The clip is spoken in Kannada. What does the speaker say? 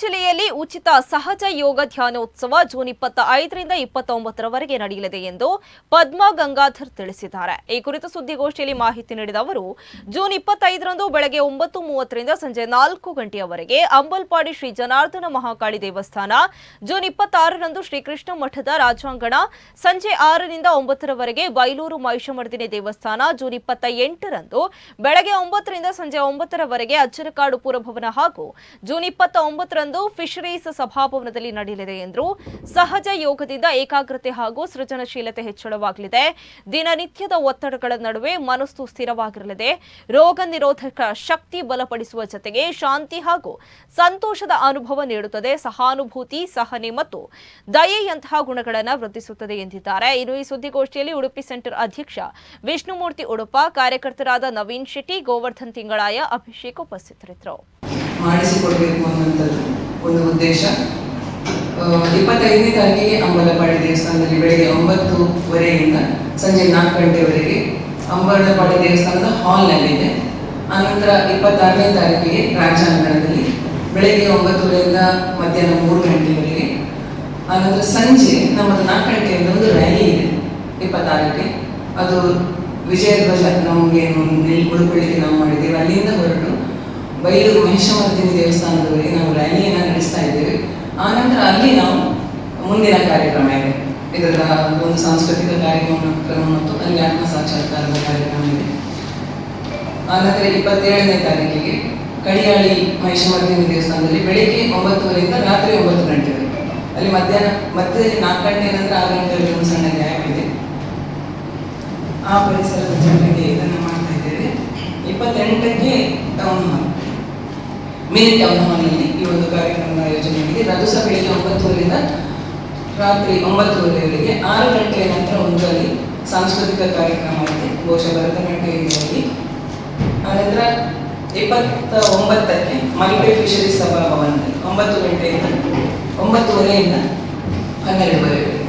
ಜಿಲ್ಲೆಯಲ್ಲಿ ಉಚಿತ ಸಹಜ ಯೋಗ ಧ್ಯಾನೋತ್ಸವ ಜೂನ್ ಇಪ್ಪತ್ತ ಐದರಿಂದ ಇಪ್ಪತ್ತೊಂಬತ್ತರವರೆಗೆ ನಡೆಯಲಿದೆ ಎಂದು ಪದ್ಮಾ ಗಂಗಾಧರ್ ತಿಳಿಸಿದ್ದಾರೆ. ಈ ಕುರಿತು ಸುದ್ದಿಗೋಷ್ಠಿಯಲ್ಲಿ ಮಾಹಿತಿ ನೀಡಿದ ಅವರು, ಜೂನ್ ಇಪ್ಪತ್ತೈದರಂದು ಬೆಳಗ್ಗೆ ಒಂಬತ್ತು ಮೂವತ್ತರಿಂದ ಸಂಜೆ ನಾಲ್ಕು ಗಂಟೆಯವರೆಗೆ ಅಂಬಲ್ಪಾಡಿ ಶ್ರೀ ಜನಾರ್ದನ ಮಹಾಕಾಳಿ ದೇವಸ್ಥಾನ, ಜೂನ್ ಇಪ್ಪತ್ತಾರರಂದು ಶ್ರೀಕೃಷ್ಣ ಮಠದ ರಾಜಾಂಗಣ, ಸಂಜೆ ಆರರಿಂದ ಒಂಬತ್ತರವರೆಗೆ ಬೈಲೂರು ಮಹಿಷಮರ್ದಿನಿ ದೇವಸ್ಥಾನ, ಜೂನ್ ಇಪ್ಪತ್ತ ಎಂಟರಂದು ಬೆಳಗ್ಗೆ ಒಂಬತ್ತರಿಂದ ಸಂಜೆ ಒಂಬತ್ತರವರೆಗೆ ಅಚ್ಚರಕಾಡು ಪುರಭವನ ಹಾಗೂ ಜೂನ್ ಇಪ್ಪತ್ತ ಒಂಬತ್ತರಂದು ಫಿಶರೀಸ್ ಸಭಾಭವನದಲ್ಲಿ ನಡೆಯಲಿದೆ ಎಂದರು. ಸಹಜ ಯೋಗದಿಂದ ಏಕಾಗ್ರತೆ ಹಾಗೂ ಸೃಜನಶೀಲತೆ ಹೆಚ್ಚಳವಾಗಲಿದೆ. ದಿನನಿತ್ಯದ ಒತ್ತಡಗಳ ನಡುವೆ ಮನಸ್ಸು ಸ್ಥಿರವಾಗಿರಲಿದೆ. ರೋಗ ನಿರೋಧಕ ಶಕ್ತಿ ಬಲಪಡಿಸುವ ಜತೆಗೆ ಶಾಂತಿ ಹಾಗೂ ಸಂತೋಷದ ಅನುಭವ ನೀಡುತ್ತದೆ. ಸಹಾನುಭೂತಿ, ಸಹನೆ ಮತ್ತು ದಯೆಯಂತಹ ಗುಣಗಳನ್ನು ವೃದ್ಧಿಸುತ್ತದೆ ಎಂದಿದ್ದಾರೆ. ಇನ್ನು ಈ ಸುದ್ದಿಗೋಷ್ಠಿಯಲ್ಲಿ ಉಡುಪಿ ಸೆಂಟರ್ ಅಧ್ಯಕ್ಷ ವಿಷ್ಣುಮೂರ್ತಿ ಉಡುಪ, ಕಾರ್ಯಕರ್ತರಾದ ನವೀನ್ ಶೆಟ್ಟಿ, ಗೋವರ್ಧನ್ ತಿಂಗಳಾಯ ಅಭಿಷೇಕ್ ಉಪಸ್ಥಿತರಿದ್ದರು. ಮಾಡಿಸಿಕೊಡ್ಬೇಕು ಒಂದು ಉದ್ದೇಶ. ಇಪ್ಪತ್ತೈದನೇ ತಾರೀಕಿಗೆ ಅಂಬಲಪಾಡಿ ದೇವಸ್ಥಾನದಲ್ಲಿ ಬೆಳಗ್ಗೆ ಒಂಬತ್ತುವರೆಯಿಂದ ಸಂಜೆ ನಾಲ್ಕು ಗಂಟೆವರೆಗೆ ಅಂಬಲಪಾಡಿ ದೇವಸ್ಥಾನದ ಹಾಲ್ನಲ್ಲಿದೆ. ಆನಂತರ ಇಪ್ಪತ್ತಾರನೇ ತಾರೀಕಿಗೆ ರಾಜಾಂಗಣದಲ್ಲಿ ಬೆಳಗ್ಗೆ ಒಂಬತ್ತುವರೆಯಿಂದ ಮಧ್ಯಾಹ್ನ ಮೂರು ಗಂಟೆವರೆಗೆ. ಆನಂತರ ಸಂಜೆ ನಮ್ಮದು ನಾಲ್ಕು ಗಂಟೆಯಿಂದ ಒಂದು ರ್ಯಾಲಿ ಇದೆ ಇಪ್ಪತ್ತಾರಕ್ಕೆ. ಅದು ವಿಜಯಧ್ವಜ ನಮಗೆ ಉಳ್ಕೊಳ್ಳಿಕ್ಕೆ ನಾವು ಮಾಡಿದ್ದೇವೆ. ಅಲ್ಲಿಂದ ಹೊರಟು ಬೈಲೂರು ಮಹಿಷಮರ್ದಿನಿ ದೇವಸ್ಥಾನದವರೆಗೆ ನಾವು ರ್ಯಾಲಿಯನ್ನು ನಡೆಸ್ತಾ ಇದ್ದೇವೆ. ಆನಂತರ ಅಲ್ಲಿ ನಾವು ಮುಂದಿನ ಕಾರ್ಯಕ್ರಮ ಇದೆ. ಇದರ ಒಂದು ಸಾಂಸ್ಕೃತಿಕ ಕಾರ್ಯಕ್ರಮ, ಕ್ರಮ ಮತ್ತು ಅಲ್ಲಿ ಆತ್ಮ ಸಾಕ್ಷಾತ್ಕಾರದ ಕಾರ್ಯಕ್ರಮ ಇದೆ. ಆನಂತರ ಇಪ್ಪತ್ತೇಳನೇ ತಾರೀಕಿಗೆ ಕಡಿಯಾಳಿ ಮಹಿಷಮರ್ದಿನಿ ದೇವಸ್ಥಾನದಲ್ಲಿ ಬೆಳಿಗ್ಗೆ ಒಂಬತ್ತುವರೆಯಿಂದ ರಾತ್ರಿ ಒಂಬತ್ತು ಗಂಟೆವರೆಗೆ. ಅಲ್ಲಿ ಮಧ್ಯಾಹ್ನ ಮತ್ತೆ ನಾಲ್ಕು ಗಂಟೆ ನಂತರ ಆರು ಗಂಟೆವರೆಗೆ ಒಂದು ಸಣ್ಣ ಗ್ಯಾಪ್ ಇದೆ ಆ ಪರಿಸರದ ಜನರಿಗೆ ಇದನ್ನು ಮಾಡ್ತಾ ಇದ್ದೇವೆ. ಇಪ್ಪತ್ತೆಂಟಕ್ಕೆ ಟೌನ್ ಹಾಲ್ ಟೌನ್ ಹಾಲ್ನಲ್ಲಿ ಈ ಒಂದು ಕಾರ್ಯಕ್ರಮ ಆಯೋಜನೆ ಆಗಿದೆ. ಸಹ ಬೆಳಿಗ್ಗೆ ಒಂಬತ್ತುವರೆಯಿಂದ ರಾತ್ರಿ ಒಂಬತ್ತುವರೆವರೆಗೆ ಆರು ಗಂಟೆಯ ನಂತರ ಒಂದು ಸಾಂಸ್ಕೃತಿಕ ಕಾರ್ಯಕ್ರಮ ಇದೆ ಬಹುಶಃ ಭರತನಾಟ್ಯ ಇದೆ ಅಲ್ಲಿ ಆನಂತರ ಇಪ್ಪತ್ತ ಒಂಬತ್ತಕ್ಕೆ ಮಲ್ಪೆ ಫಿಶರೀಸ್ ಸಭಾಭವನದಲ್ಲಿ ಒಂಬತ್ತು ಗಂಟೆಯಿಂದ ಒಂಬತ್ತುವರೆಯಿಂದ ಹನ್ನೆರಡುವರೆಗೆ